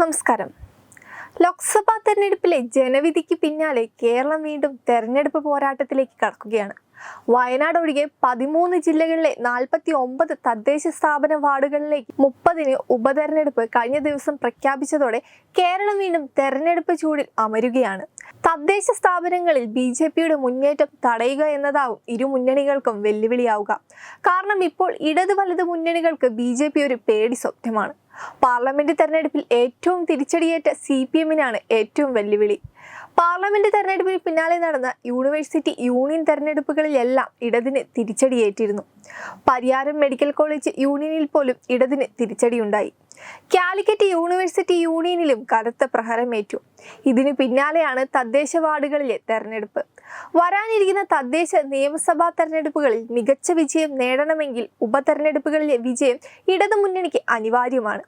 നമസ്കാരം ലോക്സഭാ തെരഞ്ഞെടുപ്പിലെ ജനവിധിക്ക് പിന്നാലെ കേരളം വീണ്ടും തെരഞ്ഞെടുപ്പ് പോരാട്ടത്തിലേക്ക് കടക്കുകയാണ് വയനാട് ഒഴികെ പതിമൂന്ന് ജില്ലകളിലെ നാൽപ്പത്തി ഒമ്പത് തദ്ദേശ സ്ഥാപന വാർഡുകളിലേക്ക് മുപ്പതിന് ഉപതെരഞ്ഞെടുപ്പ് കഴിഞ്ഞ ദിവസം പ്രഖ്യാപിച്ചതോടെ കേരളം വീണ്ടും തെരഞ്ഞെടുപ്പ് ചൂടിൽ അമരുകയാണ് തദ്ദേശ സ്ഥാപനങ്ങളിൽ ബി ജെ പിയുടെ മുന്നേറ്റം തടയുക എന്നതാവും ഇരു മുന്നണികൾക്കും വെല്ലുവിളിയാവുക കാരണം ഇപ്പോൾ ഇടത് വലത് മുന്നണികൾക്ക് ബി ജെ പി ഒരു പേടി സ്വപ്നമാണ് പാർലമെന്റ് തെരഞ്ഞെടുപ്പിൽ ഏറ്റവും തിരിച്ചടിയേറ്റ സി പി എമ്മിനാണ് ഏറ്റവും വെല്ലുവിളി പാർലമെന്റ് തെരഞ്ഞെടുപ്പിന് പിന്നാലെ നടന്ന യൂണിവേഴ്സിറ്റി യൂണിയൻ തെരഞ്ഞെടുപ്പുകളിലെല്ലാം ഇടതിന് തിരിച്ചടിയേറ്റിരുന്നു പരിയാരം മെഡിക്കൽ കോളേജ് യൂണിയനിൽ പോലും ഇടതിന് തിരിച്ചടിയുണ്ടായി കാലിക്കറ്റ് യൂണിവേഴ്സിറ്റി യൂണിയനിലും കടുത്ത പ്രഹരമേറ്റു ഇതിനു പിന്നാലെയാണ് തദ്ദേശ വാർഡുകളിലെ തെരഞ്ഞെടുപ്പ് വരാനിരിക്കുന്ന തദ്ദേശ നിയമസഭാ തെരഞ്ഞെടുപ്പുകളിൽ മികച്ച വിജയം നേടണമെങ്കിൽ ഉപതെരഞ്ഞെടുപ്പുകളിലെ വിജയം ഇടതുമുന്നണിക്ക് അനിവാര്യമാണ്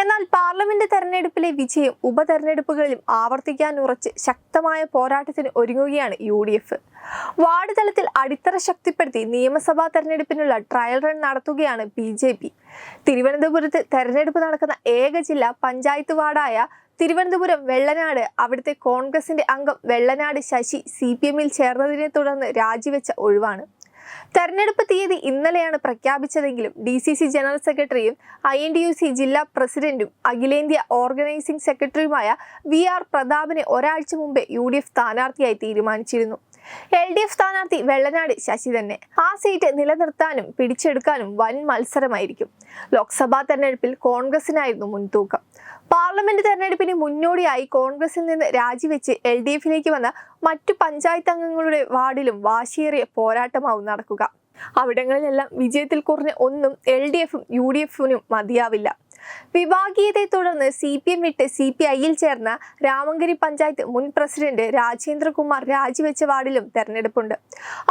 എന്നാൽ പാർലമെന്റ് തെരഞ്ഞെടുപ്പിലെ വിജയം ഉപതെരഞ്ഞെടുപ്പുകളിലും ആവർത്തിക്കാൻ ഉറച്ച് ശക്തമായ പോരാട്ടത്തിന് ഒരുങ്ങുകയാണ് യു ഡി എഫ് വാർഡ് തലത്തിൽ അടിത്തറ ശക്തിപ്പെടുത്തി നിയമസഭാ തെരഞ്ഞെടുപ്പിനുള്ള ട്രയൽ റൺ നടത്തുകയാണ് ബി ജെ പി തിരുവനന്തപുരത്ത് തെരഞ്ഞെടുപ്പ് നടക്കുന്ന ഏക ജില്ല പഞ്ചായത്ത് വാർഡായ തിരുവനന്തപുരം വെള്ളനാട് അവിടുത്തെ കോൺഗ്രസിന്റെ അംഗം വെള്ളനാട് ശശി സി പി എമ്മിൽ ചേർന്നതിനെ തുടർന്ന് രാജിവെച്ച ഒഴിവാണ് തെരഞ്ഞെടുപ്പ് തീയതി ഇന്നലെയാണ് പ്രഖ്യാപിച്ചതെങ്കിലും ഡി സി സി ജനറൽ സെക്രട്ടറിയും I N D U C ജില്ലാ പ്രസിഡന്റും അഖിലേന്ത്യാ ഓർഗനൈസിംഗ് സെക്രട്ടറിയുമായ വി ആർ പ്രതാപിനെ ഒരാഴ്ച മുമ്പേ യു ഡി എഫ് സ്ഥാനാർത്ഥിയായി തീരുമാനിച്ചിരുന്നു എൽ ഡി എഫ് സ്ഥാനാർത്ഥി വെള്ളനാട് ശശി തന്നെ ആ സീറ്റ് നിലനിർത്താനും പിടിച്ചെടുക്കാനും വൻ മത്സരമായിരിക്കും ലോക്സഭാ തെരഞ്ഞെടുപ്പിൽ കോൺഗ്രസിനായിരുന്നു മുൻതൂക്കം പാർലമെന്റ് തെരഞ്ഞെടുപ്പിന് മുന്നോടിയായി കോൺഗ്രസിൽ നിന്ന് രാജിവെച്ച് എൽ ഡി എഫിലേക്ക് വന്ന മറ്റു പഞ്ചായത്ത് അംഗങ്ങളുടെ വാർഡിലും വാശിയേറിയ പോരാട്ടമാവുന്ന നടക്കുക അവിടങ്ങളിലെല്ലാം വിജയത്തിൽ കുറഞ്ഞ ഒന്നും എൽ ഡി എഫും യു ഡി എഫിനും മതിയാവില്ല വിഭാഗീയതയെ തുടർന്ന് സി പി എം വിട്ട് സി പി ഐയിൽ ചേർന്ന രാമങ്കരി പഞ്ചായത്ത് മുൻ പ്രസിഡന്റ് രാജേന്ദ്രകുമാർ രാജിവെച്ച വാർഡിലും തെരഞ്ഞെടുപ്പുണ്ട്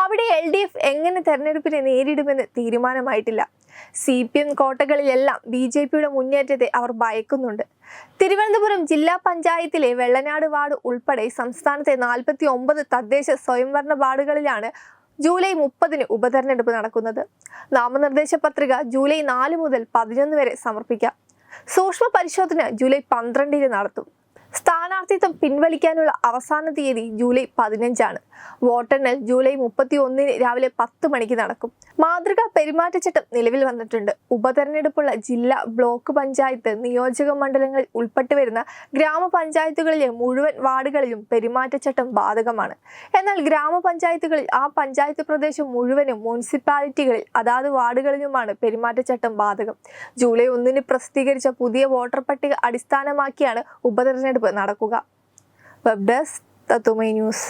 അവിടെ എൽ ഡി എഫ് എങ്ങനെ തെരഞ്ഞെടുപ്പിനെ നേരിടുമെന്ന് തീരുമാനമായിട്ടില്ല സി പി എം കോട്ടകളിലെല്ലാം ബി ജെ പിയുടെ മുന്നേറ്റത്തെ അവർ ഭയക്കുന്നുണ്ട് തിരുവനന്തപുരം ജില്ലാ പഞ്ചായത്തിലെ വെള്ളനാട് വാർഡ് ഉൾപ്പെടെ സംസ്ഥാനത്തെ നാൽപ്പത്തി ഒമ്പത് തദ്ദേശ സ്വയംഭരണ വാർഡുകളിലാണ് ജൂലൈ മുപ്പതിന് ഉപതെരഞ്ഞെടുപ്പ് നടക്കുന്നത് നാമനിർദ്ദേശ പത്രിക ജൂലൈ നാല് മുതൽ പതിനൊന്ന് വരെ സമർപ്പിക്കാം സൂക്ഷ്മ പരിശോധന ജൂലൈ പന്ത്രണ്ടിന് നടത്തും സ്ഥാനാർത്ഥിത്വം പിൻവലിക്കാനുള്ള അവസാന തീയതി ജൂലൈ പതിനഞ്ചാണ് വോട്ടെണ്ണൽ ജൂലൈ മുപ്പത്തി ഒന്നിന് രാവിലെ പത്ത് മണിക്ക് നടക്കും മാതൃകാ പെരുമാറ്റച്ചട്ടം നിലവിൽ വന്നിട്ടുണ്ട് ഉപതെരഞ്ഞെടുപ്പുള്ള ജില്ല ബ്ലോക്ക് പഞ്ചായത്ത് നിയോജക മണ്ഡലങ്ങളിൽ ഉൾപ്പെട്ടു വരുന്ന ഗ്രാമപഞ്ചായത്തുകളിലെ മുഴുവൻ വാർഡുകളിലും പെരുമാറ്റച്ചട്ടം ബാധകമാണ് എന്നാൽ ഗ്രാമപഞ്ചായത്തുകളിൽ ആ പഞ്ചായത്ത് പ്രദേശം മുഴുവനും മുനിസിപ്പാലിറ്റികളിൽ അതാത് വാർഡുകളിലുമാണ് പെരുമാറ്റച്ചട്ടം ബാധകം ജൂലൈ ഒന്നിന് പ്രസിദ്ധീകരിച്ച പുതിയ വോട്ടർ പട്ടിക അടിസ്ഥാനമാക്കിയാണ് ഉപതെരഞ്ഞെടുപ്പ് നടക്കുക വെബ് ഡെസ്ക് തത്തുമൈ news